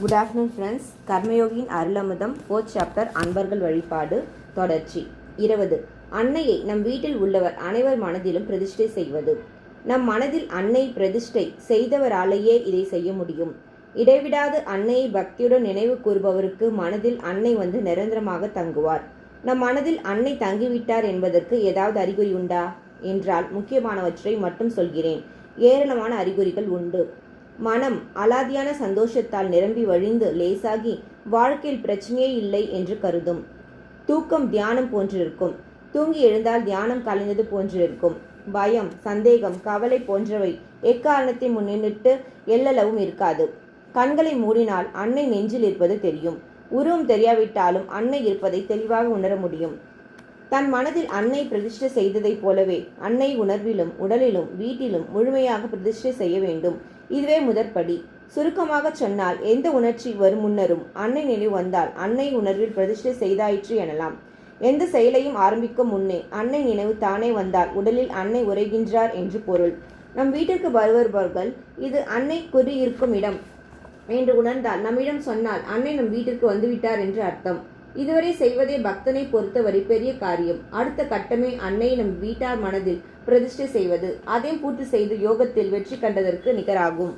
Good afternoon friends கர்மயோகியின் அருளமுதம் fourth chapter அன்பர்கள் வழிபாடு தொடர்ச்சி. இருபது. அன்னையை நம் வீட்டில் உள்ளவர் அனைவர் மனதிலும் பிரதிஷ்டை செய்வது. நம் மனதில் அன்னை பிரதிஷ்டை செய்தவராலேயே இதை செய்ய முடியும். இடைவிடாது அன்னையை பக்தியுடன் நினைவு கூறுபவருக்கு மனதில் அன்னை வந்து நிரந்தரமாக தங்குவார். நம் மனதில் அன்னை தங்கிவிட்டார் என்பதற்கு ஏதாவது அறிகுறி உண்டா? என்றால் முக்கியமானவற்றை மட்டும் சொல்கிறேன். ஏராளமான அறிகுறிகள் உண்டு. மனம் அலாதியான சந்தோஷத்தால் நிரம்பி வழிந்து லேசாகி வாழ்க்கையில் பிரச்சனையே இல்லை என்று கருதும். தூக்கம் தியானம் போன்றிருக்கும். தூங்கி எழுந்தால் தியானம் கலைந்தது போன்றிருக்கும். பயம் சந்தேகம் கவலை போன்றவை எக்காரணத்தை முன்னிட்டு எல்லளவும் இருக்காது. கண்களை மூடினால் அன்னை நெஞ்சில் இருப்பது தெரியும். உருவம் தெரியாவிட்டாலும் அன்னை இருப்பதை தெளிவாக உணர முடியும். தன் மனதில் அன்னை பிரதிஷ்டை செய்ததைப் போலவே அன்னை உணர்விலும் உடலிலும் வீட்டிலும் முழுமையாக பிரதிஷ்டை செய்ய வேண்டும். இதுவே முதற்படி. சுருக்கமாக சொன்னால் எந்த உணர்ச்சி வரும் முன்னரும் அன்னை நினைவு வந்தால் அன்னை உணர்வில் பிரதிஷ்டை செய்தாயிற்று எனலாம். எந்த செயலையும் ஆரம்பிக்கும் முன்னே அன்னை நினைவு தானே வந்தால் உடலில் அன்னை உரைகின்றார் என்று பொருள். நம் வீட்டிற்கு வருபவர்கள் இது அன்னை குறி இருக்கும் இடம் என்று உணர்ந்தால் நம்மிடம் சொன்னால் அன்னை நம் வீட்டிற்கு வந்துவிட்டார் என்று அர்த்தம். இதுவரை செய்வதே பக்தனை பொறுத்தவரை பெரிய காரியம். அடுத்த கட்டமே அன்னை நம் வீட்டார் மனதில் பிரதிஷ்டை செய்வது. அதையும் பூர்த்தி செய்து யோகத்தில் வெற்றி கண்டதற்கு நிகராகும்.